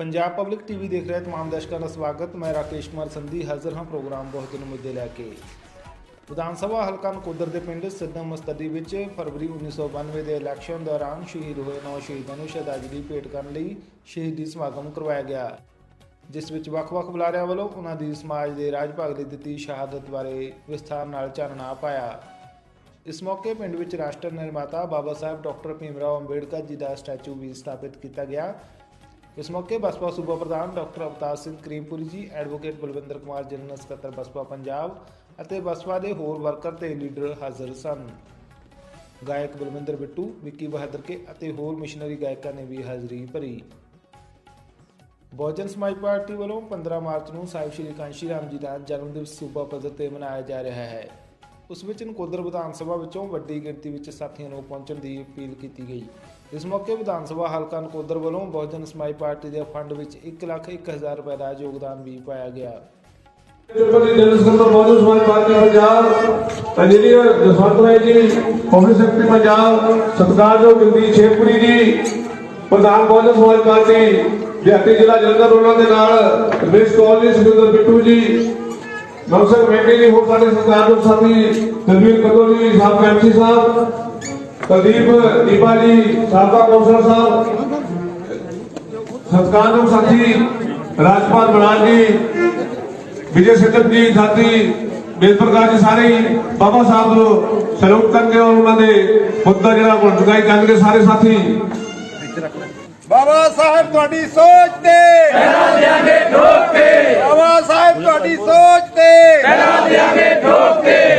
Punjab public TV ਦੇਖ ਰਹੇ ਤਮਾਮ ਦਰਸ਼ਕਾਂ ਦਾ ਸਵਾਗਤ। ਮੈਂ ਰਾਕੇਸ਼ ਕੁਮਾਰ ਸੰਧੀ ਹਾਜ਼ਰ ਹਾਂ ਪ੍ਰੋਗਰਾਮ ਬਹੁਤ ਦਿਨ ਮੁੱਦੇ ਲੈ ਕੇ। ਵਿਧਾਨ ਸਭਾ ਹਲਕਾ ਨਕੋਦਰ ਦੇ ਪਿੰਡ ਸਿੱਧਮ ਮਸਤਦੀ ਵਿੱਚ ਫਰਵਰੀ 1992 ਦੇ ਇਲੈਕਸ਼ਨ ਦੌਰਾਨ ਸ਼ਹੀਦ ਹੋਏ ਨੌ ਸ਼ਹੀਦਾਂ ਨੂੰ ਸ਼ਰਧਾਂਜਲੀ ਭੇਟ ਕਰਨ ਲਈ ਸ਼ਹੀਦੀ ਸਮਾਗਮ ਕਰਵਾਇਆ ਗਿਆ। ਜਿਸ ਵਿੱਚ ਵੱਖ-ਵੱਖ ਬੁਲਾਰਿਆਂ ਵੱਲੋਂ ਉਹਨਾਂ ਦੀ ਸਮਾਜ ਦੇ ਰਾਜ ਭਾਗ ਲਈ ਦਿੱਤੀ ਸ਼ਹਾਦਤ ਬਾਰੇ ਵਿਸਥਾਰ ਨਾਲ ਚਾਨਣਾ ਪਾਇਆ। ਇਸ ਮੌਕੇ ਪਿੰਡ ਵਿੱਚ ਰਾਸ਼ਟਰ ਨਿਰਮਾਤਾ ਬਾਬਾ ਸਾਹਿਬ ਡਾਕਟਰ ਭੀਮ ਰਾਓ ਅੰਬੇਡਕਰ ਜੀ ਦਾ ਸਟੈਚੂ ਵੀ ਸਥਾਪਿਤ ਕੀਤਾ ਗਿਆ। ਇਸ ਮੌਕੇ ਬਸਪਾ ਸੂਬਾ ਪ੍ਰਧਾਨ ਡਾਕਟਰ ਅਵਤਾਰ ਸਿੰਘ ਕਰੀਮਪੁਰੀ ਜੀ, ਐਡਵੋਕੇਟ ਬਲਵਿੰਦਰ ਕੁਮਾਰ, ਜਨਰਲ ਸਕੱਤਰ ਬਸਪਾ ਪੰਜਾਬ ਅਤੇ ਬਸਪਾ ਦੇ ਹੋਰ ਵਰਕਰ ਤੇ ਲੀਡਰ ਹਾਜ਼ਰ ਸਨ। ਗਾਇਕ ਬਲਵਿੰਦਰ ਬਿੱਟੂ, ਵਿੱਕੀ ਬਹਾਦਰ ਕੇ ਅਤੇ ਹੋਰ ਮਿਸ਼ਨਰੀ ਗਾਇਕਾਂ ਨੇ ਵੀ ਹਾਜ਼ਰੀ ਭਰੀ। ਬਹੁਜਨ ਸਮਾਜ ਪਾਰਟੀ ਵੱਲੋਂ 15 ਮਾਰਚ ਨੂੰ ਸਾਹਿਬ ਸ਼੍ਰੀ ਕਾਂਸ਼ੀ ਰਾਮ ਜੀ ਦਾ ਜਨਮ ਦਿਵਸ ਸੂਬਾ ਪੱਧਰ ਤੇ ਮਨਾਇਆ ਜਾ ਰਿਹਾ ਹੈ। ਉਸ ਵਿੱਚ ਨਕੋਦਰ ਵਿਧਾਨ ਸਭਾ ਵਿੱਚੋਂ ਵੱਡੀ ਗਿਣਤੀ ਵਿੱਚ ਸਾਥੀਆਂ ਨੂੰ ਪਹੁੰਚਣ ਦੀ ਅਪੀਲ ਕੀਤੀ ਗਈ। ਇਸ ਮੌਕੇ ਵਿਧਾਨ ਸਭਾ ਹਲਕਾ ਨਕੋਦਰ ਵੱਲੋਂ ਬਹੁਜਨ ਸਮਾਜ ਪਾਰਟੀ ਦੇ ਫੰਡ ਵਿੱਚ 1 ਲੱਖ 1000 ਰੁਪਏ ਦਾ ਯੋਗਦਾਨ ਵੀ ਪਾਇਆ ਗਿਆ। ਚੁੱਪਦੀ ਜਨਰਲ ਸਕੱਤਰ ਮੌਜੂਦ Samaj party Punjab, engineer Jaswant Rai ji, Congress secretary Punjab, ਸਤਿਕਾਰਯੋਗ ਜਗਦੀਸ਼ ਸ਼ੇਖਪੁਰੀ ਜੀ, ਪ੍ਰਧਾਨ ਬਹੁਜਨ ਸਮਾਜ ਪਾਰਟੀ, ਦਿਹਾਤੀ ਜ਼ਿਲ੍ਹਾ ਜਲੰਧਰ ਉਹਨਾਂ ਦੇ ਨਾਲ, ਰਮੇਸ਼ ਕੌਰ ਜੀ ਸੁਖਿੰਦਰ ਬਿੱਟੂ ਜੀ, ਨੌਸਰ ਮੈਂਡੀ ਜੀ, ਹੋਰ ਸਾਡੇ ਸਤਿਕਾਰਯੋਗ ਸਾਥੀ ਦਲਵੀਰ ਕਦੋਂ ਜੀ ਸਾਬਕਾ ਐਮਸੀ ਸਾਹਿਬ ਕੁਲਦੀਪ ਦੀਪਾ ਜੀ, ਸਾਬਕਾ ਕੌਂਸਲਰ ਸਾਹਿਬ ਸਤਿਕਾਰਯੋਗ ਸਾਥੀ, ਰਾਜਪਾਲ ਬਰਾੜ ਜੀ, ਵਿਜੇ ਸਿੱਧਕ ਜੀ, ਸਾਥੀ ਬੇਦ ਪ੍ਰਕਾਸ਼ ਜੀ ਸਾਰੇ ਬਾਬਾ ਸਾਹਿਬ ਨੂੰ ਸਲੂਟ ਕਰਨਗੇ ਔਰ ਉਹਨਾਂ ਦੇ ਮੁੱਦਾ ਜਿਹੜਾ ਹੁਣ ਕਰਨਗੇ ਸਾਰੇ ਸਾਥੀ। ਬਾਬਾ ਸਾਹਿਬ ਤੁਹਾਡੀ ਸੋਚ ਤੇ। ਪਹਿਲਾਂ ਦਿਆਂਗੇ ਠੋਕ। ਕੇ ਬਾਬਾ ਸਾਹਿਬ ਤੁਹਾਡੀ ਸੋਚ ਤੇ।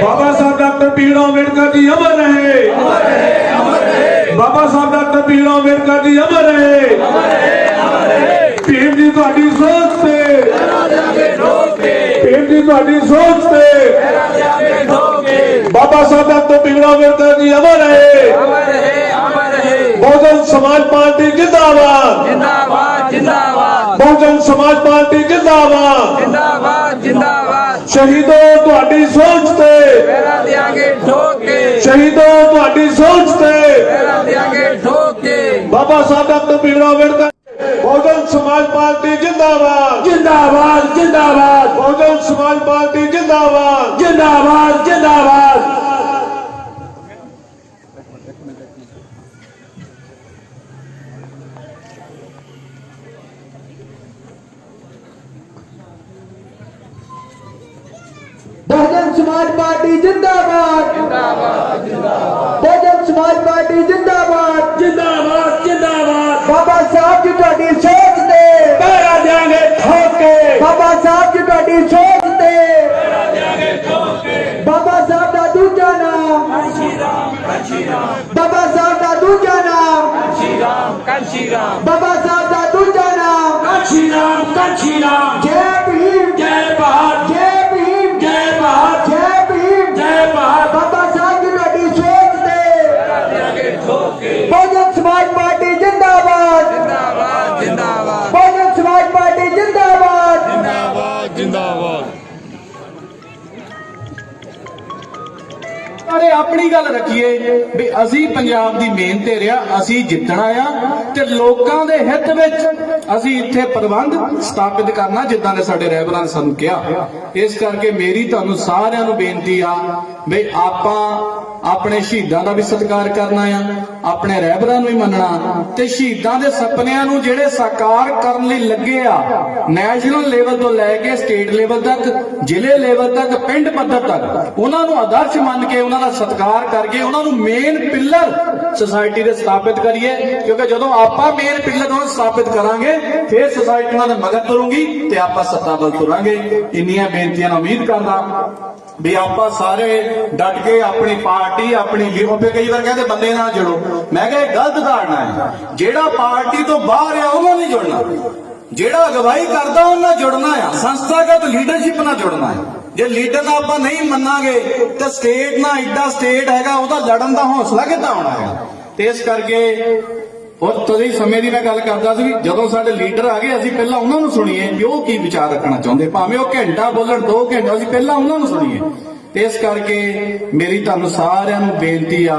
ਬਾਬਾ ਸਾਹਿਬ ਡਾਕਟਰ ਭੀਮਰਾਓ ਅੰਬੇਡਕਰ ਜੀ ਅਮਰ ਰਹੇ। ਅਮਰ ਰਹੇ ਅਮਰ ਰਹੇ। ਬਾਬਾ ਸਾਹਿਬ ਡਾਕਟਰ ਭੀਮਰਾਓ ਅੰਬੇਡਕਰ ਜੀ ਅਮਰ ਰਹੇ। ਅਮਰ ਰਹੇ ਅਮਰ ਰਹੇ। ਭੀਮ ਜੀ ਤੁਹਾਡੀ ਸੋਚ ਤੇ। ਪਹਿਲਾਂ ਦਿਆਂਗੇ ਠੋਕ। ਕੇ ਭੀਮ ਜੀ ਤੁਹਾਡੀ ਸੋਚ ਤੇ। ਪਹਿਲਾਂ ਦਿਆਂਗੇ ਠੋਕ। ਕੇ ਬਾਬਾ ਸਾਹਿਬ ਡਾਕਟਰ ਭੀਮਰਾਓ ਅੰਬੇਡਕਰ ਜੀ ਅਮਰ ਰਹੇ। ਅਮਰ ਰਹੇ ਅਮਰ ਰਹੇ ਬਹੁਜਨ ਸਮਾਜ ਪਾਰਟੀ ਜਿੰਦਾਬਾਦ ਜਿੰਦਾਬਾਦ ਜਿੰਦਾਬਾਦ ਬਹੁਜਨ ਸਮਾਜ ਪਾਰਟੀ ਜਿੰਦਾਬਾਦ ਜਿੰਦਾਬਾਦ ਜਿੰਦਾਬਾਦ ਸ਼ਹੀਦੋ ਤੁਹਾਡੀ ਸੋਚ ਤੇ ਪਹਿਲਾਂ ਦਿਆਂਗੇ ਠੋਕ ਕੇ ਸ਼ਹੀਦੋ ਤੁਹਾਡੀ ਸੋਚ ਤੇ ਪਹਿਲਾਂ ਦਿਆਂਗੇ ਠੋਕ ਕੇ ਬਾਬਾ ਸਾਹਿਬ ਡਾਕਟਰ ਭੀਮਰਾਓ ਅੰਬੇਡਕਰ ਬਹੁਜਨ ਸਮਾਜ ਪਾਰਟੀ ਜਿੰਦਾਬਾਦ ਜਿੰਦਾਬਾਦ ਜਿੰਦਾਬਾਦ ਬਹੁਜਨ ਸਮਾਜ ਪਾਰਟੀ ਜਿੰਦਾਬਾਦ ਜਿੰਦਾਬਾਦ ਜਿੰਦਾਬਾਦ ਪਾਰਟੀ ਜਿੰਦਾਬਾਦ। ਜਿੰਦਾਬਾਦ ਜਿੰਦਾਬਾਦ ਬਹੁਜਨ ਸਮਾਜ ਪਾਰਟੀ ਜਿੰਦਾਬਾਦ। ਜਿੰਦਾਬਾਦ ਜਿੰਦਾਬਾਦ। ਬਾਬਾ ਸਾਹਿਬ ਜੀ ਤੁਹਾਡੀ ਸੋਚ ਤੇ। ਪੈਰਾ ਜਾਗੇ ਠੋਕ। ਬਾਬਾ ਸਾਹਿਬ ਜੀ ਤੁਹਾਡੀ ਸੋਚ ਤੇ। ਬਾਬਾ ਸਾਹਿਬ ਦਾ ਦੂਜਾ ਨਾਮ। ਕਾਂਸ਼ੀ ਰਾਮ ਕਾਂਸ਼ੀ ਰਾਮ। ਬਾਬਾ ਸਾਹਿਬ ਦਾ ਦੂਜਾ ਨਾਮ। ਕਾਂਸ਼ੀ ਰਾਮ ਕਾਂਸ਼ੀ ਰਾਮ। ਬਾਬਾ ਆਪਣੀ ਗੱਲ ਰੱਖੀਏ ਵੀ ਅਸੀਂ ਪੰਜਾਬ ਦੀ ਮਿਹਨਤ ਤੇ ਰਿਆ, ਅਸੀਂ ਜਿੱਤਣਾ ਆ ਤੇ ਲੋਕਾਂ ਦੇ ਹਿੱਤ ਵਿੱਚ ਅਸੀਂ ਇੱਥੇ ਪ੍ਰਬੰਧ ਸਥਾਪਿਤ ਕਰਨਾ ਜਿੱਦਾਂ ਨੇ ਸਾਡੇ ਰਹਿਬਰਾਂ ਨੇ ਸਾਨੂੰ ਕਿਹਾ। ਇਸ ਕਰਕੇ ਮੇਰੀ ਤੁਹਾਨੂੰ ਸਾਰਿਆਂ ਨੂੰ ਬੇਨਤੀ ਆ ਵੀ ਆਪਾਂ ਆਪਣੇ ਸ਼ਹੀਦਾਂ ਦਾ ਵੀ ਸਤਿਕਾਰ ਕਰਨਾ ਆ, ਆਪਣੇ ਰਹਿਬਰਾਂ ਨੂੰ ਵੀ ਮੰਨਣਾ, ਤੇ ਸ਼ਹੀਦਾਂ ਦੇ ਸੁਪਨਿਆਂ ਨੂੰ ਜਿਹੜੇ ਸਾਕਾਰ ਕਰਨ ਲਈ ਲੱਗੇ ਆ ਨੈਸ਼ਨਲ ਲੈਵਲ ਤੋਂ ਲੈ ਕੇ ਸਟੇਟ ਲੈਵਲ ਤੱਕ, ਜ਼ਿਲ੍ਹੇ ਲੈਵਲ ਤੱਕ, ਪਿੰਡ ਪੱਧਰ ਤੱਕ, ਉਹਨਾਂ ਨੂੰ ਆਦਰਸ਼ ਮੰਨ ਕੇ ਉਹਨਾਂ ਦਾ ਸਤਿਕਾਰ ਕਰਕੇ ਉਹਨਾਂ ਨੂੰ ਮੇਨ ਪਿੱਲਰ ਸੁਸਾਇਟੀ ਦੇ ਸਥਾਪਿਤ ਕਰੀਏ, ਕਿਉਂਕਿ ਜਦੋਂ ਆਪਾਂ ਮੇਨ ਪਿੱਲਰ ਉਹਨਾਂ ਨੂੰ ਸਥਾਪਿਤ ਕਰਾਂਗੇ, ਫਿਰ ਸੁਸਾਇਟੀ ਉਹਨਾਂ ਦੇ ਮਗਰ ਤੁਰੂਗੀ ਤੇ ਆਪਾਂ ਸੱਤਾ ਵੱਲ ਤੁਰਾਂਗੇ। ਇੰਨੀਆਂ ਬੇਨਤੀਆਂ ਨਾਲ ਉਮੀਦ ਕਰਦਾ। ਵੀ ਆਪਾਂ ਸਾਰੇ ਡਟ ਕੇ ਆਪਣੀ ਪਾਰਟੀ, ਆਪਣੀ ਲਿਖੋਪੇ ਕਈ ਵਾਰ ਕਹਿੰਦੇ ਬੰਦੇ ਨਾਲ ਜੁੜੋ। ਮੈਂ ਕਿਹਾ ਇਹ ਗਲਤ ਧਾਰਨਾ ਹੈ। ਜਿਹੜਾ ਪਾਰਟੀ ਤੋਂ ਬਾਹਰ ਆ, ਉਹਨਾਂ ਨਹੀਂ ਜੁੜਨਾ। ਜਿਹੜਾ ਅਗਵਾਈ ਕਰਦਾ ਉਹਨਾਂ ਨਾਲ ਜੁੜਨਾ ਆ। ਸੰਸਥਾਗਤ ਲੀਡਰਸ਼ਿਪ ਨਾਲ ਜੁੜਨਾ ਹੈ ਜੇ ਲੀਡਰ ਨਾਲ ਆਪਾਂ ਨਹੀਂ ਮੰਨਾਂਗੇ, ਤਾਂ ਸਟੇਟ ਨਾਲ ਐਡਾ ਸਟੇਟ ਹੈਗਾ, ਉਹਦਾ ਲੜਨ ਦਾ ਹੌਸਲਾ ਕਿੱਦਾਂ ਆਉਣਾ ਹੈ ਤੇ ਇਸ ਕਰਕੇ ਔਰ ਤੁਸੀਂ ਸਮੇਂ ਦੀ ਮੈਂ ਗੱਲ ਕਰਦਾ ਸੀ ਵੀ ਜਦੋਂ ਸਾਡੇ ਲੀਡਰ ਆ ਗਏ, ਅਸੀਂ ਪਹਿਲਾਂ ਉਹਨਾਂ ਨੂੰ ਸੁਣੀਏ ਵੀ ਉਹ ਕੀ ਵਿਚਾਰ ਰੱਖਣਾ ਚਾਹੁੰਦੇ? ਭਾਵੇਂ ਉਹ ਘੰਟਾ ਬੋਲਣ 2 ਘੰਟਾ, ਅਸੀਂ ਪਹਿਲਾਂ ਉਹਨਾਂ ਨੂੰ ਸੁਣੀਏ। ਤੇ ਇਸ ਕਰਕੇ ਮੇਰੀ ਤੁਹਾਨੂੰ ਸਾਰਿਆਂ ਨੂੰ ਬੇਨਤੀ ਆ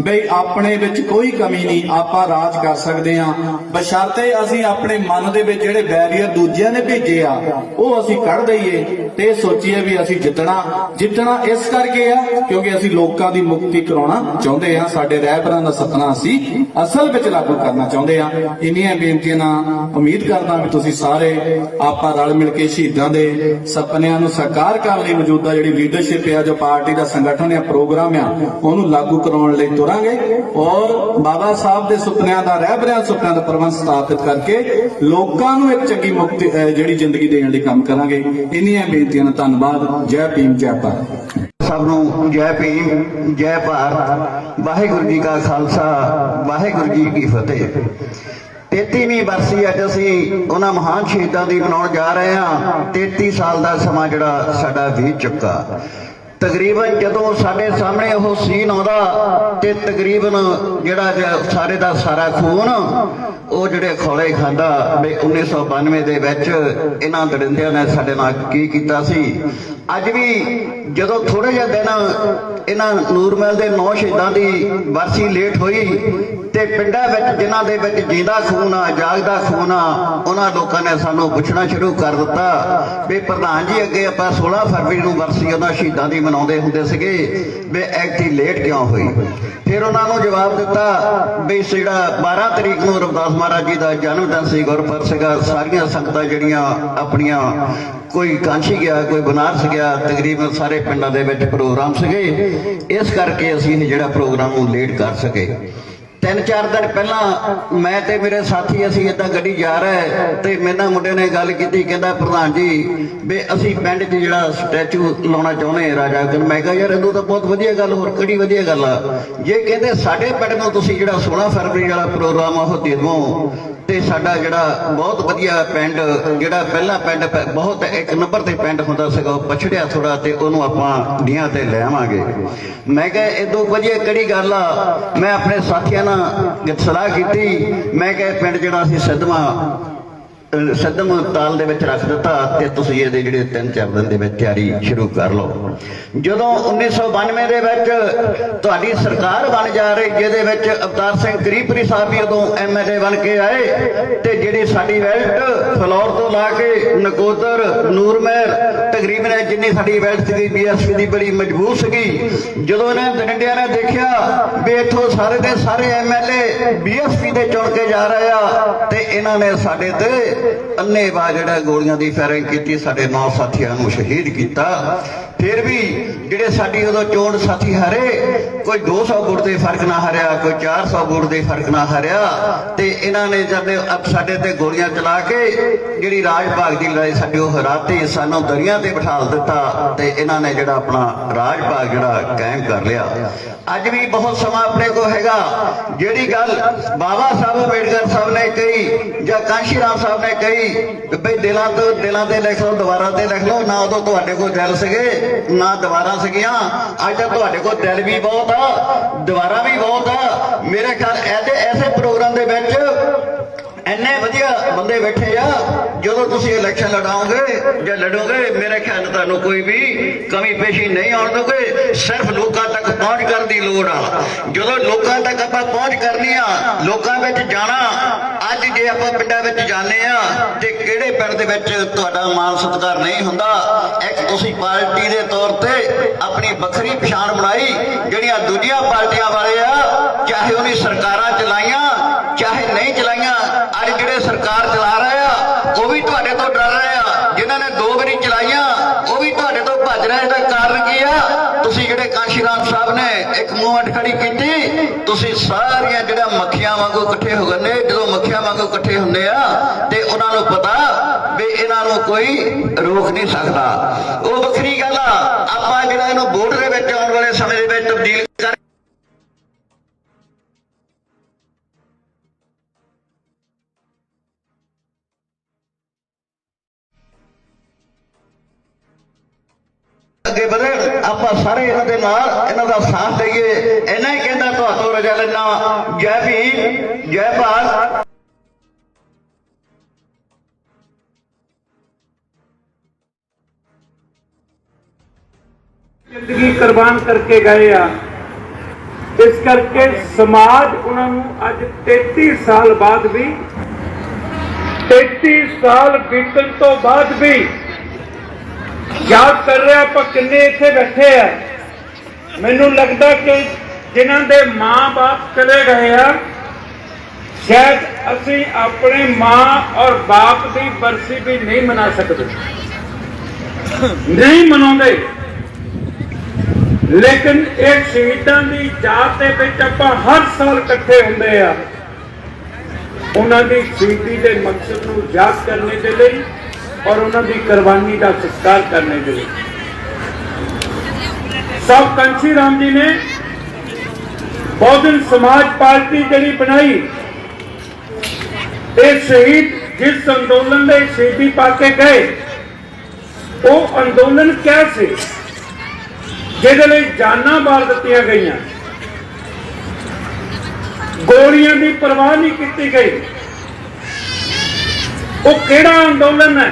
ਬਈ ਆਪਣੇ ਵਿੱਚ ਕੋਈ ਕਮੀ ਨਹੀਂ, ਆਪਾਂ ਰਾਜ ਕਰ ਸਕਦੇ ਆ ਬਸ਼ਰਤੇ ਅਸੀਂ ਆਪਣੇ ਮਨ ਦੇ ਵਿੱਚ ਜਿਹੜੇ ਬੈਰੀਅਰ ਦੂਜਿਆਂ ਨੇ ਭੇਜੇ ਆ, ਉਹ ਅਸੀਂ ਕੱਢ ਦਈਏ ਤੇ ਸੋਚੀਏ ਵੀ ਅਸੀਂ ਜਿੱਤਣਾ। ਜਿੱਤਣਾ ਇਸ ਕਰਕੇ ਆ ਕਿਉਂਕਿ ਅਸੀਂ ਲੋਕਾਂ ਦੀ ਮੁਕਤੀ ਕਰਾਉਣਾ ਚਾਹੁੰਦੇ ਆ ਸਾਡੇ ਰਹਿਬਰਾਂ ਦਾ ਸੁਪਨਾ ਅਸੀਂ ਅਸਲ ਵਿੱਚ ਲਾਗੂ ਕਰਨਾ ਚਾਹੁੰਦੇ ਆ ਇੰਨੀਆਂ ਬੇਨਤੀਆਂ ਨਾਲ ਉਮੀਦ ਕਰਦਾ ਵੀ ਤੁਸੀਂ ਸਾਰੇ ਆਪਾਂ ਰਲ ਮਿਲ ਕੇ ਸ਼ਹੀਦਾਂ ਦੇ ਸੁਪਨਿਆਂ ਨੂੰ ਸਾਕਾਰ ਕਰਨ ਲਈ ਮੌਜੂਦਾ ਜਿਹੜੀ ਲੀਡਰਸ਼ਿਪ ਆ ਜੋ ਪਾਰਟੀ ਦਾ ਸੰਗਠਨ ਆ ਪ੍ਰੋਗਰਾਮ ਆ, ਉਹਨੂੰ ਲਾਗੂ ਕਰਾਉਣ ਲਈ ਤੁਰਾਂਗੇ ਔਰ ਬਾਬਾ ਸਾਹਿਬ ਦੇ ਸੁਪਨਿਆਂ ਦਾ ਰਹਿਬਰਾਂ ਦੇ ਸੁਪਨਿਆਂ ਦਾ ਪ੍ਰਬੰਧ ਸਥਾਪਿਤ ਕਰਕੇ ਲੋਕਾਂ ਨੂੰ ਇੱਕ ਚੰਗੀ ਮੁਕਤੀ ਜਿਹੜੀ ਜ਼ਿੰਦਗੀ ਦੇਣ ਲਈ ਕੰਮ ਕਰਾਂਗੇ। ਇੰਨੀਆਂ ਬੇਨਤੀਆਂ ਨਾਲ ਧੰਨਵਾਦ। ਜੈ ਭੀਮ, ਜੈ ਭਾਰਤ। ਸਭ ਨੂੰ ਜੈ ਭੀਮ, ਜੈ ਭਾਰਤ। ਵਾਹਿਗੁਰੂ ਜੀ ਕਾ ਖਾਲਸਾ, ਵਾਹਿਗੁਰੂ ਜੀ ਕੀ ਫਤਿਹ। 33ਵੀਂ ਬਰਸੀ ਅੱਜ ਅਸੀਂ ਉਹਨਾਂ ਮਹਾਨ ਸ਼ਹੀਦਾਂ ਦੀ ਮਨਾਉਣ ਜਾ ਰਹੇ ਹਾਂ। 33 ਸਾਲ ਦਾ ਸਮਾਂ ਜਿਹੜਾ ਸਾਡਾ ਬੀਤ ਚੁੱਕਾ। ਤਕਰੀਬਨ ਜਦੋਂ ਸਾਡੇ ਸਾਹਮਣੇ ਉਹ ਸੀਨ ਆਉਂਦਾ ਤੇ ਤਕਰੀਬਨ ਜਿਹੜਾ ਸਾਰੇ ਦਾ ਸਾਰਾ ਖੂਨ, ਉਹ ਜਿਹੜੇ ਖੋਲੇ ਖਾਂਦਾ ਵੀ 1992 ਦੇ ਵਿੱਚ ਇਹਨਾਂ ਦਰਿੰਦਿਆਂ ਨੇ ਸਾਡੇ ਨਾਲ ਕੀ ਕੀਤਾ ਸੀ? ਅੱਜ ਵੀ ਜਦੋਂ ਥੋੜੇ ਜਿਹੇ ਦਿਨ ਇਹਨਾਂ ਨੂਰਮਹਿਲ ਦੇ ਨੌ ਸ਼ਹੀਦਾਂ ਦੀ ਵਰਸੀ ਲੇਟ ਹੋਈ ਤੇ ਪਿੰਡਾਂ ਵਿੱਚ ਜਿਨ੍ਹਾਂ ਦੇ ਵਿੱਚ ਜਿੰਦਾ ਖੂਨ ਆ, ਜਾਗਦਾ ਖੂਨ ਆ, ਉਹਨਾਂ ਲੋਕਾਂ ਨੇ ਸਾਨੂੰ ਪੁੱਛਣਾ ਸ਼ੁਰੂ ਕਰ ਦਿੱਤਾ ਵੀ ਪ੍ਰਧਾਨ ਜੀ ਅੱਗੇ ਆਪਾਂ 16 ਫਰਵਰੀ ਨੂੰ ਵਰਸੀ ਉਹਨਾਂ ਸ਼ਹੀਦਾਂ ਦੀ ਮਨਾਉਂਦੇ ਹੁੰਦੇ ਸੀਗੇ। ਵੀ ਐਕਟੀ ਲੇਟ ਕਿਉਂ ਹੋਈ? ਫਿਰ ਉਹਨਾਂ ਨੂੰ ਜਵਾਬ ਦਿੱਤਾ ਵੀ ਜਿਹੜਾ 12 ਤਰੀਕ ਨੂੰ ਰਵਿਦਾਸ ਮਹਾਰਾਜ ਜੀ ਦਾ ਜਨਮ ਦਿਨ ਸੀ, ਗੁਰਪੁਰਬ ਸੀਗਾ, ਸਾਰੀਆਂ ਸੰਗਤਾਂ ਜਿਹੜੀਆਂ ਆਪਣੀਆਂ ਕੋਈ ਕਾਂਸ਼ੀ ਗਿਆ, ਕੋਈ ਬਨਾਰਸ ਗਿਆ, ਤਕਰੀਬਨ ਸਾਰੇ ਪਿੰਡਾਂ ਦੇ ਵਿੱਚ ਪ੍ਰੋਗਰਾਮ ਸੀਗੇ। ਇਸ ਕਰਕੇ ਅਸੀਂ ਜਿਹੜਾ ਪ੍ਰੋਗਰਾਮ ਨੂੰ ਲੇਟ ਕਰ ਸਕੇ। ਤਿੰਨ ਚਾਰ ਦਿਨ ਪਹਿਲਾਂ ਮੈਂ ਤੇ ਮੇਰੇ ਸਾਥੀ ਅਸੀਂ ਏਦਾਂ ਗੱਡੀ ਜਾ ਰਹੇ ਤੇ ਮੇਰੇ ਨਾਲ ਮੁੰਡੇ ਨੇ ਗੱਲ ਕੀਤੀ, ਕਹਿੰਦਾ ਪ੍ਰਧਾਨ ਜੀ, ਵੀ ਅਸੀਂ ਪਿੰਡ 'ਚ ਜਿਹੜਾ ਸਟੈਚੂ ਲਾਉਣਾ ਚਾਹੁੰਦੇ ਰਾਜਾ ਅਗਰ ਮੈਂ ਕਿਹਾ ਯਾਰ ਇਹਨੂੰ ਤਾਂ ਬਹੁਤ ਵਧੀਆ ਗੱਲ, ਹੋਰ ਕਿਹੜੀ ਵਧੀਆ ਗੱਲ ਆ? ਜੇ ਕਹਿੰਦੇ ਸਾਡੇ ਪਿੰਡ ਨੂੰ ਤੁਸੀਂ ਜਿਹੜਾ 16 ਫਰਵਰੀ ਵਾਲਾ ਪ੍ਰੋਗਰਾਮ ਆ, ਉਹ ਦੇ ਦਿਓ ਤੇ ਸਾਡਾ ਜਿਹੜਾ ਬਹੁਤ ਵਧੀਆ ਪਿੰਡ, ਜਿਹੜਾ ਪਹਿਲਾ ਪਿੰਡ ਬਹੁਤ ਇੱਕ ਨੰਬਰ ਤੇ ਪਿੰਡ ਹੁੰਦਾ ਸੀਗਾ, ਉਹ ਪਛੜਿਆ ਥੋੜਾ ਤੇ ਉਹਨੂੰ ਆਪਾਂ ਡੀਆਂ ਤੇ ਲੈ ਆਵਾਂਗੇ। ਮੈਂ ਕਿਹਾ ਇਦੋਂ ਵਧੀਆ ਕਿਹੜੀ ਗੱਲ ਆ? ਮੈਂ ਆਪਣੇ ਸਾਥੀਆਂ ਨਾਲ ਸਲਾਹ ਕੀਤੀ, ਮੈਂ ਕਿਹਾ ਪਿੰਡ ਜਿਹੜਾ ਅਸੀਂ ਸਿੱਧਵਾਂ ਸਦਮ ਤਾਲ ਦੇ ਵਿੱਚ ਰੱਖ ਦਿੱਤਾ ਤੇ ਤੁਸੀਂ ਇਹਦੇ ਜਿਹੜੇ ਤਿੰਨ ਚਾਰ ਦਿਨ ਦੇ ਵਿੱਚ ਤਿਆਰੀ ਸ਼ੁਰੂ ਕਰ ਲਓ। ਜਦੋਂ 1992 ਦੇ ਵਿੱਚ ਤੁਹਾਡੀ ਸਰਕਾਰ ਬਣ ਜਾ ਰਹੀ, ਜਿਹਦੇ ਵਿੱਚ ਅਵਤਾਰ ਸਿੰਘ ਕਰੀਪਰੀ ਸਾਹਿਬ ਵੀ ਉਦੋਂ ਐਮਐਲਏ ਬਣ ਕੇ ਆਏ, ਤੇ ਜਿਹੜੀ ਸਾਡੀ ਵੈਲਟ ਫਲੋਰ ਤੋਂ ਲਾ ਕੇ ਨਕੋਦਰ ਨੂਰਮਹਿਰ ਤਕਰੀਬਨ ਜਿੰਨੀ ਸਾਡੀ ਵੈਲਟ ਸੀਗੀ ਬੀਐਸਪੀ ਦੀ ਬੜੀ ਮਜ਼ਬੂਤ ਸੀਗੀ, ਜਦੋਂ ਇਹਨਾਂ ਦਰਿੰਡਿਆਂ ਨੇ ਦੇਖਿਆ ਵੀ ਇੱਥੋਂ ਸਾਰੇ ਦੇ ਸਾਰੇ ਐਮਐਲਏ ਬੀਐਸਪੀ ਦੇ ਚੁਣ ਕੇ ਜਾ ਰਹੇ ਆ, ਤੇ ਇਹਨਾਂ ਨੇ ਸਾਡੇ ਤੇ ਅੰਨੇਵਾਹ ਜਿਹੜਾ ਗੋਲੀਆਂ ਦੀ ਫਾਇਰਿੰਗ ਕੀਤੀ, ਸਾਡੇ ਨੌ ਸਾਥੀਆਂ ਨੂੰ ਸ਼ਹੀਦ ਕੀਤਾ। ਫਿਰ ਵੀ ਜਿਹੜੇ ਸਾਡੀ ਉਦੋਂ ਚੋਣ ਸਾਥੀ ਹਾਰੇ, ਕੋਈ 200 ਵੋਟ ਦੇ ਫ਼ਰਕ ਨਾ ਹਾਰਿਆ, ਕੋਈ 400 ਵੋਟ ਦੇ ਫ਼ਰਕ ਨਾ ਹਾਰਿਆ, ਤੇ ਇਹਨਾਂ ਨੇ ਜਦ ਸਾਡੇ ਤੇ ਗੋਲੀਆਂ ਚਲਾ ਕੇ ਜਿਹੜੀ ਰਾਜ ਭਾਗ ਦੀ ਲੜਾਈ ਸਾਡੀ ਉਹ ਹਰਾਤੀ, ਸਾਨੂੰ ਦਰਿਆ ਤੇ ਬਿਠਾ ਦਿੱਤਾ ਤੇ ਇਹਨਾਂ ਨੇ ਜਿਹੜਾ ਆਪਣਾ ਰਾਜ ਭਾਗ ਜਿਹੜਾ ਕਾਇਮ ਕਰ ਲਿਆ। ਅੱਜ ਵੀ ਬਹੁਤ ਸਮਾਂ ਆਪਣੇ ਕੋਲ ਹੈਗਾ। ਜਿਹੜੀ ਗੱਲ ਬਾਬਾ ਸਾਹਿਬ ਅੰਬੇਡਕਰ ਸਾਹਿਬ ਨੇ ਕਹੀ ਜਾਂ ਕਾਂਸ਼ੀ ਰਾਮ ਸਾਹਿਬ ਨੇ ਕਹੀ, ਵੀ ਬਈ ਦਿਲਾਂ ਤੋਂ ਦਿਲਾਂ ਤੇ ਲਿਖ ਲਓ, ਦੁਬਾਰਾ ਤੇ ਲਿਖ ਲਓ, ਨਾ ਉਦੋਂ ਤੁਹਾਡੇ ਕੋਲ ਦਿਲ ਸੀਗੇ। ਨਾ ਦੁਬਾਰਾ ਸੀਗੀਆਂ ਅੱਜ ਤਾਂ ਤੁਹਾਡੇ ਕੋਲ ਦਿਲ ਵੀ ਬਹੁਤ ਆ, ਦੁਬਾਰਾ ਵੀ ਬਹੁਤ ਆ। ਮੇਰੇ ਖਿਆਲ ਐਸੇ ਐਸੇ ਪ੍ਰੋਗਰਾਮ ਦੇ ਵਿੱਚ ਇੰਨੇ ਵਧੀਆ ਬੰਦੇ ਬੈਠੇ ਆ, ਜਦੋਂ ਤੁਸੀਂ ਇਲੈਕਸ਼ਨ ਲੜਾਓਗੇ ਜਾਂ ਲੜੋਗੇ, ਮੇਰੇ ਖਿਆਲ ਤੁਹਾਨੂੰ ਕੋਈ ਵੀ ਕਮੀ ਪੇਸ਼ੀ ਨਹੀਂ ਆਉਣ ਦੋਗੇ, ਸਿਰਫ ਲੋਕਾਂ ਤੱਕ ਪਹੁੰਚ ਕਰਨ ਦੀ ਲੋੜ ਆ। ਜਦੋਂ ਲੋਕਾਂ ਤੱਕ ਆਪਾਂ ਪਹੁੰਚ ਕਰਨੀ ਆ, ਲੋਕਾਂ ਵਿੱਚ ਜਾਣਾ, ਅੱਜ ਜੇ ਆਪਾਂ ਪਿੰਡਾਂ ਵਿੱਚ ਜਾਂਦੇ ਆ, ਤੇ ਕਿਹੜੇ ਪਿੰਡ ਦੇ ਵਿੱਚ ਤੁਹਾਡਾ ਮਾਨ ਸਤਿਕਾਰ ਨਹੀਂ ਹੁੰਦਾ, ਇੱਕ ਤੁਸੀਂ ਪਾਰਟੀ ਦੇ ਤੌਰ ਤੇ ਆਪਣੀ ਵੱਖਰੀ ਪਛਾਣ ਬਣਾਈ, ਜਿਹੜੀਆਂ ਦੂਜੀਆਂ ਪਾਰਟੀਆਂ ਵਾਲੇ ਆ, ਚਾਹੇ ਉਹਨੇ ਸਰਕਾਰਾਂ ਚਲਾਈਆਂ ਚਾਹੇ ਨਹੀਂ ਚਲਾਈਆਂ, ਅੱਜ ਜਿਹੜੇ ਸਰਕਾਰ ਚਲਾ ਰਹੇ ਆ, ਉਹ ਵੀ ਤੁਹਾਡੇ ਤੋਂ ਡਰ ਰਹੇ ਆ। ਜਿਨ੍ਹਾਂ ਨੇ ਦੋ ਵਾਰੀ ਚਲਾਈਆਂ, ਉਹ ਵੀ ਤੁਹਾਡੇ ਤੋਂ ਭੱਜ ਰਹੇ ਦਾ ਕਾਰਨ ਕੀ ਆ? ਤੁਸੀਂ ਜਿਹੜੇ ਕਾਂਸ਼ੀ ਰਾਮ ਸਾਹਿਬ ਨੇ ਇੱਕ ਮੂਵਮੈਂਟ ਖੜੀ ਕੀਤੀ, ਤੁਸੀਂ ਸਾਰੀਆਂ ਜਿਹੜਾ ਮੱਖੀਆਂ ਵਾਂਗੂ ਇਕੱਠੇ ਹੋ ਗਏ ਨੇ, ਜਦੋਂ ਮੱਖੀਆਂ ਵਾਂਗੂ ਇਕੱਠੇ ਹੁੰਦੇ ਆ, ਤੇ ਉਹਨਾਂ ਨੂੰ ਪਤਾ ਵੀ ਇਹਨਾਂ ਨੂੰ ਕੋਈ ਰੋਕ ਨਹੀਂ ਸਕਦਾ। ਉਹ ਵੱਖਰੀ ਗੱਲ ਆ, ਆਪਾਂ ਜਿਹੜਾ ਇਹਨੂੰ ਵੋਟ ਦੇ ਵਿੱਚ ਆਉਣ ਵਾਲੇ ਸਮੇਂ ਦੇ ਵਿੱਚ ਤਬਦੀਲ ਕਰ ਅੱਗੇ ਵਧਣ। ਆਪਾਂ ਸਾਰੇ ਇਹਨਾਂ ਦੇ ਨਾਲ ਇਹਨਾਂ ਦਾ ਸਾਥ ਦਈਏ। ਇਹਨਾਂ ਹੀ ਕਹਿੰਦਾ ਤੁਹਾਨੂੰ ਰਜਾ ਲੈਣਾ ਜੈ ਭੀਮ, ਜੈ ਭਾਰਤ। ਜ਼ਿੰਦਗੀ ਕੁਰਬਾਨ ਕਰਕੇ ਗਏ ਆ। ਇਸ ਕਰਕੇ ਸਮਾਜ ਉਹਨਾਂ ਨੂੰ ਅੱਜ 33 ਸਾਲ ਬਾਅਦ ਵੀ 33 ਸਾਲ ਬੀਤਣ ਤੋਂ ਬਾਅਦ ਵੀ ਯਾਦ ਕਰ ਰਿਹਾ ਆਪਾਂ ਕਿੰਨੇ ਇੱਥੇ ਬੈਠੇ ਆ। ਮੈਨੂੰ ਲੱਗਦਾ ਕਿ ਜਿਨ੍ਹਾਂ ਦੇ ਮਾਂ-ਬਾਪ ਚਲੇ ਗਏ ਆ, ਸ਼ਾਇਦ ਅਸੀਂ ਆਪਣੇ ਮਾਂ ਔਰ ਬਾਪ ਦੀ ਬਰਸੀ ਵੀ ਨਹੀਂ ਮਨਾ ਸਕਦੇ। ਨਹੀਂ ਮਨਾਉਂਦੇ। ਲੇਕਿਨ ਇਹ ਸ਼ਹੀਦਾਂ ਦੀ ਯਾਦ ਦੇ ਵਿੱਚ ਆਪਾਂ ਹਰ ਸਾਲ ਇਕੱਠੇ ਹੁੰਦੇ ਆ। ਉਹਨਾਂ ਦੀ ਸ਼ਹੀਦੀ ਦੇ ਮਕਸਦ ਨੂੰ ਯਾਦ ਕਰਨ ਦੇ ਲਈ ਔਰ ਉਹਨਾਂ ਦੀ ਕੁਰਬਾਨੀ ਦਾ ਸਤਿਕਾਰ ਕਰਨੇ ਦੇ ਲਈ। ਸਭ ਕੰਚੀ ਰਾਮ ਜੀ ਨੇ ਬਹੁਜਨ ਸਮਾਜ ਪਾਰਟੀ ਜਿਹੜੀ ਬਣਾਈ, ਇਹ ਸ਼ਹੀਦ ਜਿਸ ਅੰਦੋਲਨ ਦੇ ਸ਼ਹੀਦੀ ਪਾ ਕੇ ਗਏ, ਉਹ ਅੰਦੋਲਨ ਕਿਆ ਸੀ? ਜਿਹਦੇ ਲਈ ਜਾਨਾਂ ਮਾਰ ਦਿੱਤੀਆਂ ਗਈਆਂ। ਗੋਲੀਆਂ ਦੀ ਪਰਵਾਹ ਨਹੀਂ ਕੀਤੀ ਗਈ। ਉਹ ਕਿਹੜਾ ਅੰਦੋਲਨ ਹੈ?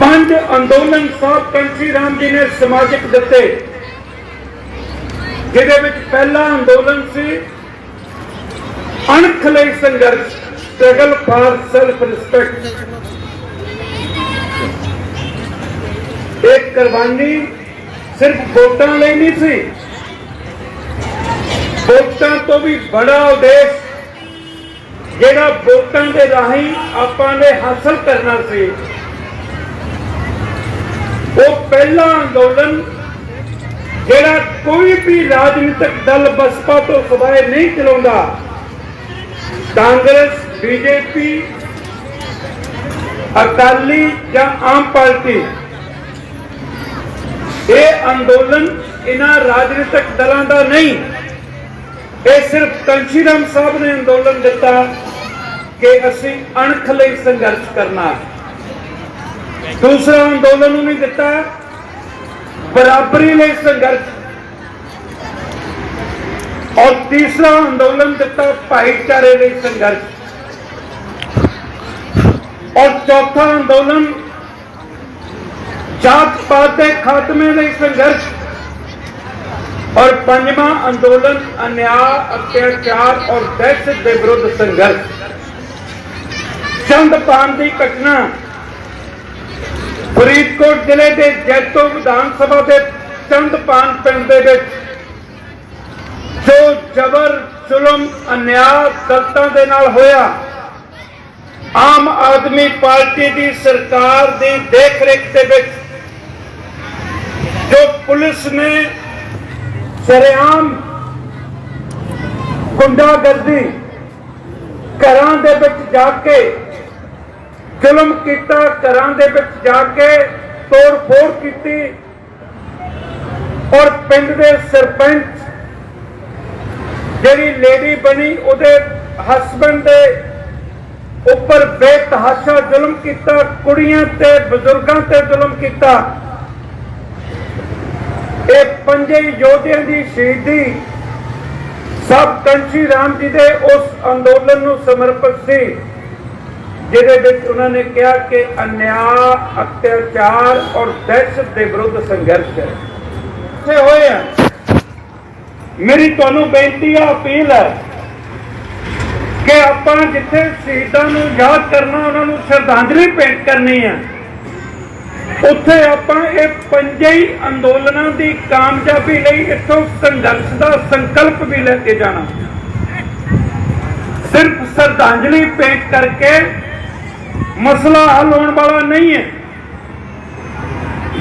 ਪੰਜ ਅੰਦੋਲਨ ਸਾਹਿਬ ਕੰਚੀ ਰਾਮ ਜੀ ਨੇ ਸਮਾਜਿਕ ਦਿੱਤੇ, ਜਿਹਦੇ ਵਿੱਚ ਪਹਿਲਾ ਅੰਦੋਲਨ ਸੀ ਅਣਖ ਲਈ ਸੰਘਰਸ਼ ਸਟਰਗਲ ਫਾਰ ਸੈਲਫ ਰਿਸਪੈਕਟ ਇਹ ਕੁਰਬਾਨੀ ਸਿਰਫ ਵੋਟਾਂ ਲਈ ਨਹੀਂ ਸੀ, ਵੋਟਾਂ ਤੋਂ ਵੀ ਬੜਾ ਉਦੇਸ਼, ਜਿਹੜਾ ਵੋਟਾਂ ਦੇ ਰਾਹੀਂ ਆਪਾਂ ਨੇ ਹਾਸਲ ਕਰਨਾ ਸੀ। ਉਹ ਪਹਿਲਾ ਅੰਦੋਲਨ ਜਿਹੜਾ ਕੋਈ ਵੀ ਰਾਜਨੀਤਿਕ ਦਲ ਬਸਪਾ ਤੋਂ ਸਵਾਏ ਨਹੀਂ ਚਲਾਉਂਦਾ, ਕਾਂਗਰਸ, ਬੀਜੇਪੀ, ਅਕਾਲੀ ਜਾਂ ਆਮ ਪਾਰਟੀ, ਇਹ ਅੰਦੋਲਨ ਇਹਨਾਂ ਰਾਜਨੀਤਿਕ ਦਲਾਂ ਦਾ ਨਹੀਂ, ਇਹ ਸਿਰਫ ਕੰਸ਼ੀਰਾਮ ਸਾਹਿਬ ਨੇ ਅੰਦੋਲਨ ਦਿੱਤਾ ਕਿ ਅਸੀਂ ਅਣਖ ਲਈ ਸੰਘਰਸ਼ ਕਰਨਾ ਦੂਸਰਾ ਅੰਦੋਲਨ ਉਹਨੇ ਦਿੱਤਾ ਬਰਾਬਰੀ ਲਈ ਸੰਘਰਸ਼। ਔਰ ਤੀਸਰਾ ਅੰਦੋਲਨ ਦਿੱਤਾ ਭਾਈਚਾਰੇ ਲਈ ਸੰਘਰਸ਼। ਔਰ ਚੌਥਾ ਅੰਦੋਲਨ ਜਾਤ ਪਾਤ ਦੇ ਖਾਤਮੇ ਲਈ ਸੰਘਰਸ਼। ਔਰ ਪੰਜਵਾਂ ਅੰਦੋਲਨ ਅਨਿਆਂ, ਅਤਿਆਚਾਰ ਔਰ ਦਹਿਸ਼ਤ ਦੇ ਵਿਰੁੱਧ ਸੰਘਰਸ਼। ਚੰਦ ਚੰਦਪਾਨ ਦੀ ਘਟਨਾ ਫਰੀਦਕੋਟ ਜ਼ਿਲ੍ਹੇ ਦੇ ਜੈਤੋ ਵਿਧਾਨ ਸਭਾ ਦੇ ਚੰਦਪਾਨ ਪਿੰਡ ਦੇ ਵਿੱਚ, ਜੋ ਜ਼ਬਰ ਜ਼ੁਲਮ ਅਨਿਆਂ ਦਲਤਾਂ ਦੇ ਨਾਲ ਹੋਇਆ, ਆਮ ਆਦਮੀ ਪਾਰਟੀ ਦੀ ਸਰਕਾਰ ਦੀ ਦੇਖ ਰੇਖ ਦੇ ਵਿੱਚ, ਜੋ ਪੁਲਿਸ ਨੇ ਸ਼ਰੇਆਮ ਗੁੰਡਾਗਰਦੀ ਘਰਾਂ ਦੇ ਵਿੱਚ ਜਾ ਕੇ ਜ਼ੁਲਮ ਕੀਤਾ, ਘਰਾਂ ਦੇ ਵਿੱਚ ਜਾ ਕੇ ਤੋੜ ਫੋੜ ਕੀਤੀ ਔਰ ਪਿੰਡ ਦੇ ਸਰਪੰਚ ਜਿਹੜੀ ਲੇਡੀ ਬਣੀ, ਉਹਦੇ ਹਸਬੰਡ ਦੇ ਉੱਪਰ ਬੇਤਹਾਸ਼ਾ ਜ਼ੁਲਮ ਕੀਤਾ, ਕੁੜੀਆਂ ਤੇ ਬਜ਼ੁਰਗਾਂ ਤੇ ਜ਼ੁਲਮ ਕੀਤਾ। ਇਹ ਪੰਜੇ ਯੋਧਿਆਂ ਦੀ ਸ਼ਹੀਦੀ ਸਭ ਕੰਚੀ ਰਾਮ ਜੀ ਦੇ ਉਸ ਅੰਦੋਲਨ ਨੂੰ ਸਮਰਪਿਤ ਸੀ। ਜਿਹਦੇ ਵਿੱਚ ਉਹਨਾਂ ਨੇ ਕਿਹਾ ਕਿ ਅਨਿਆ, ਅਤਿਆਚਾਰ ਔਰ ਦਹਿਸ਼ਤ ਦੇ ਵਿਰੁੱਧ ਸੰਘਰਸ਼ ਹੈ। ਤੇ ਹੋਏ ਆ। ਮੇਰੀ ਤੁਹਾਨੂੰ ਬੇਨਤੀ ਆ, ਅਪੀਲ ਹੈ ਕਿ ਆਪਾਂ ਜਿੱਥੇ ਸ਼ਹੀਦਾਂ ਨੂੰ ਯਾਦ ਕਰਨਾ, ਉਹਨਾਂ ਨੂੰ ਸ਼ਰਧਾਂਜਲੀ ਭੇਂਟ ਕਰਨੀ ਹੈ, ਉੱਥੇ ਆਪਾਂ ਇਹ ਪੰਜੇ ਹੀ ਅੰਦੋਲਨਾਂ ਦੀ ਕਾਮਯਾਬੀ ਲਈ, ਇੱਥੋਂ ਸੰਘਰਸ਼ ਦਾ ਸੰਕਲਪ ਵੀ ਲੈ ਕੇ ਜਾਣਾ। ਸਿਰਫ ਸ਼ਰਧਾਂਜਲੀ ਭੇਂਟ ਕਰਕੇ ਮਸਲਾ ਹੱਲ ਹੋਣ ਵਾਲਾ ਨਹੀਂ ਹੈ।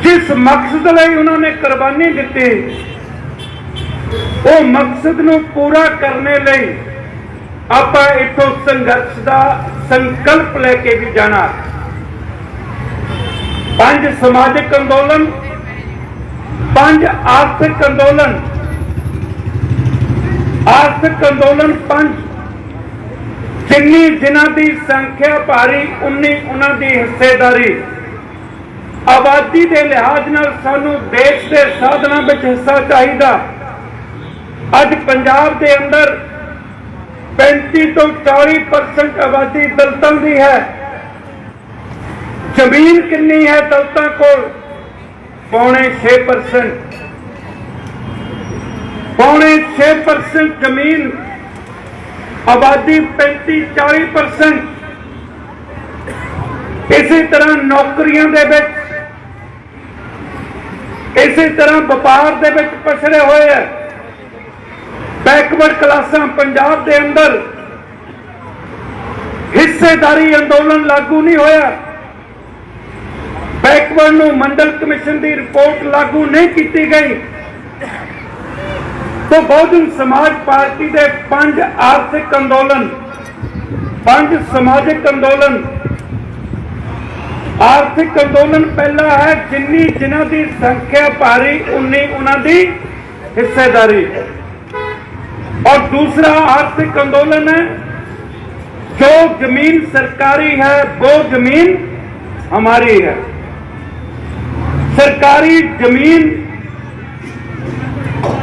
ਜਿਸ ਮਕਸਦ ਲਈ ਉਹਨਾਂ ਨੇ ਕੁਰਬਾਨੀ ਦਿੱਤੀ, ਉਹ ਮਕਸਦ ਨੂੰ ਪੂਰਾ ਕਰਨੇ ਲਈ ਆਪਾਂ ਇੱਥੋਂ ਸੰਘਰਸ਼ ਦਾ ਸੰਕਲਪ ਲੈ ਕੇ ਵੀ ਜਾਣਾ। ਪੰਜ ਸਮਾਜਿਕ ਅੰਦੋਲਨ, ਪੰਜ ਆਰਥਿਕ ਅੰਦੋਲਨ ਆਰਥਿਕ ਅੰਦੋਲਨ ਪੰਜ ਜਿੰਨੀ ਜਿਨ੍ਹਾਂ ਦੀ ਸੰਖਿਆ ਭਾਰੀ, ਉਨੀ ਉਹਨਾਂ ਦੀ ਹਿੱਸੇਦਾਰੀ। ਆਬਾਦੀ ਦੇ ਲਿਹਾਜ਼ ਨਾਲ ਸਾਨੂੰ ਦੇਸ਼ ਦੇ ਸਾਧਨਾਂ ਵਿੱਚ ਹਿੱਸਾ ਚਾਹੀਦਾ। ਅੱਜ ਪੰਜਾਬ ਦੇ ਅੰਦਰ 35 ਤੋਂ 40% ਆਬਾਦੀ ਦਲਤਾਂ ਦੀ ਹੈ। ਜ਼ਮੀਨ ਕਿੰਨੀ ਹੈ ਦਲਤਾਂ ਕੋਲ? ਪੌਣੇ 6% ਪੌਣੇ 6% ਜ਼ਮੀਨ ਆਬਾਦੀ 35 40% ਇਸੇ ਤਰ੍ਹਾਂ ਨੌਕਰੀਆਂ ਦੇ ਵਿੱਚ, ਇਸੇ ਤਰ੍ਹਾਂ ਵਪਾਰ ਦੇ ਵਿੱਚ ਪਛੜੇ ਹੋਏ ਹੈ। ਬੈਕਵਰਡ ਕਲਾਸਾਂ ਪੰਜਾਬ ਦੇ ਅੰਦਰ ਹਿੱਸੇਦਾਰੀ ਅੰਦੋਲਨ ਲਾਗੂ ਨਹੀਂ ਹੋਇਆ। ਬੈਕਵਰਡ ਨੂੰ ਮੰਡਲ ਕਮਿਸ਼ਨ ਦੀ ਰਿਪੋਰਟ ਲਾਗੂ ਨਹੀਂ ਕੀਤੀ ਗਈ। ਤੋਂ ਬਹੁਜਨ ਸਮਾਜ ਪਾਰਟੀ ਦੇ ਪੰਜ ਆਰਥਿਕ ਅੰਦੋਲਨ, ਪੰਜ ਸਮਾਜਿਕ ਅੰਦੋਲਨ। ਆਰਥਿਕ ਅੰਦੋਲਨ ਪਹਿਲਾ ਹੈ ਜਿੰਨੀ ਜਿਨ੍ਹਾਂ ਦੀ ਸੰਖਿਆ ਭਾਰੀ, ਉਨੀ ਉਹਨਾਂ ਦੀ ਹਿੱਸੇਦਾਰੀ। ਔਰ ਦੂਸਰਾ ਆਰਥਿਕ ਅੰਦੋਲਨ ਹੈ, ਜੋ ਜ਼ਮੀਨ ਸਰਕਾਰੀ ਹੈ ਉਹ ਜ਼ਮੀਨ ਹਮਾਰੀ ਹੈ। ਸਰਕਾਰੀ ਜ਼ਮੀਨ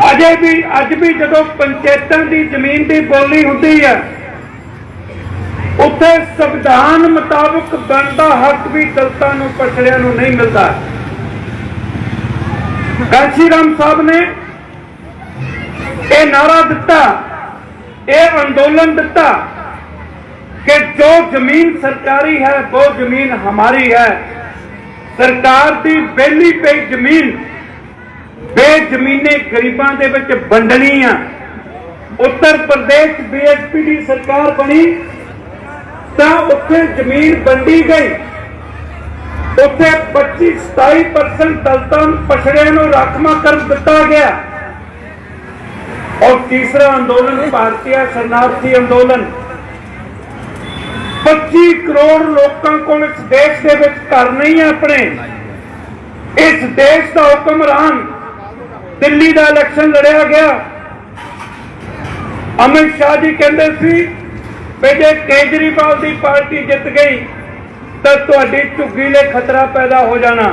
ਅਜੇ ਵੀ, ਅੱਜ ਵੀ ਜਦੋਂ ਪੰਚਾਇਤਾਂ ਦੀ ਜ਼ਮੀਨ ਦੀ ਬੋਲੀ ਹੁੰਦੀ ਹੈ ਉੱਥੇ ਸੰਵਿਧਾਨ ਮੁਤਾਬਕ ਬਣਦਾ ਹੱਕ ਵੀ ਦਲਤਾਂ ਨੂੰ, ਪਛੜਿਆਂ ਨੂੰ ਨਹੀਂ ਮਿਲਦਾ। ਕਾਂਸ਼ੀ ਰਾਮ ਸਾਹਿਬ ਨੇ ਇਹ ਨਾਰਾ ਦਿੱਤਾ, ਇਹ ਅੰਦੋਲਨ ਦਿੱਤਾ ਕਿ ਜੋ ਜ਼ਮੀਨ ਸਰਕਾਰੀ ਹੈ, ਉਹ ਜ਼ਮੀਨ ਹਮਾਰੀ ਹੈ। ਸਰਕਾਰ ਦੀ ਪਹਿਲੀ ਪਈ ਜ਼ਮੀਨ ਬੇਜ਼ਮੀਨੇ ਗਰੀਬਾਂ ਦੇ ਵਿੱਚ ਵੰਡਣੀ ਆ। ਉੱਤਰ ਪ੍ਰਦੇਸ਼ ਬੀਐਸਪੀ ਦੀ ਸਰਕਾਰ ਬਣੀ, ਤਾਂ ਉੱਥੇ ਜ਼ਮੀਨ ਵੰਡੀ ਗਈ। ਉੱਥੇ 25 27% ਦਲਤਾਂ ਪਛੜਿਆਂ ਨੂੰ ਰਾਖਵਾ ਕਰ ਦਿੱਤਾ ਗਿਆ। ਔਰ ਤੀਸਰਾ ਅੰਦੋਲਨ, ਭਾਰਤੀ ਸਰਨਾਰਥੀ ਅੰਦੋਲਨ। 25 ਕਰੋੜ ਲੋਕਾਂ ਕੋਲ ਇਸ ਦੇਸ਼ ਦੇ ਵਿੱਚ ਘਰ ਨਹੀਂ ਆਪਣੇ। ਇਸ ਦੇਸ਼ ਦਾ ਹੁਕਮਰਾਨ ਦਿੱਲੀ ਦਾ ਇਲੈਕਸ਼ਨ ਲੜਿਆ ਗਿਆ। ਅਮਿਤ ਸ਼ਾਹ ਜੀ ਕਹਿੰਦੇ ਸੀ ਵੀ ਜੇ ਕੇਜਰੀਵਾਲ ਦੀ ਪਾਰਟੀ ਜਿੱਤ ਗਈ, ਤਾਂ ਤੁਹਾਡੀ ਝੁੱਗੀ ਲਈ ਖਤਰਾ ਪੈਦਾ ਹੋ ਜਾਣਾ।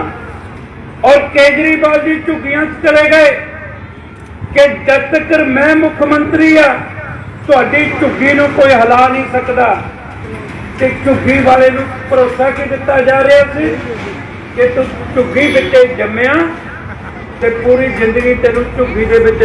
ਔਰ ਕੇਜਰੀਵਾਲ ਜੀ ਝੁੱਗੀਆਂ 'ਚ ਚਲੇ ਗਏ ਕਿ ਜਦ ਤੱਕ ਮੈਂ ਮੁੱਖ ਮੰਤਰੀ ਆ, ਤੁਹਾਡੀ ਝੁੱਗੀ ਨੂੰ ਕੋਈ ਹਿਲਾ ਨਹੀਂ ਸਕਦਾ। ਕਿ ਝੁੱਗੀ ਵਾਲੇ ਨੂੰ ਭਰੋਸਾ ਕੀ ਦਿੱਤਾ ਜਾ ਰਿਹਾ ਸੀ? ਕਿ ਤੂੰ ਝੁੱਗੀ ਵਿੱਚ ਜੰਮਿਆ ਤੇ ਪੂਰੀ ਜ਼ਿੰਦਗੀ ਤੈਨੂੰ ਝੁੱਗੀ ਦੇ ਵਿੱਚ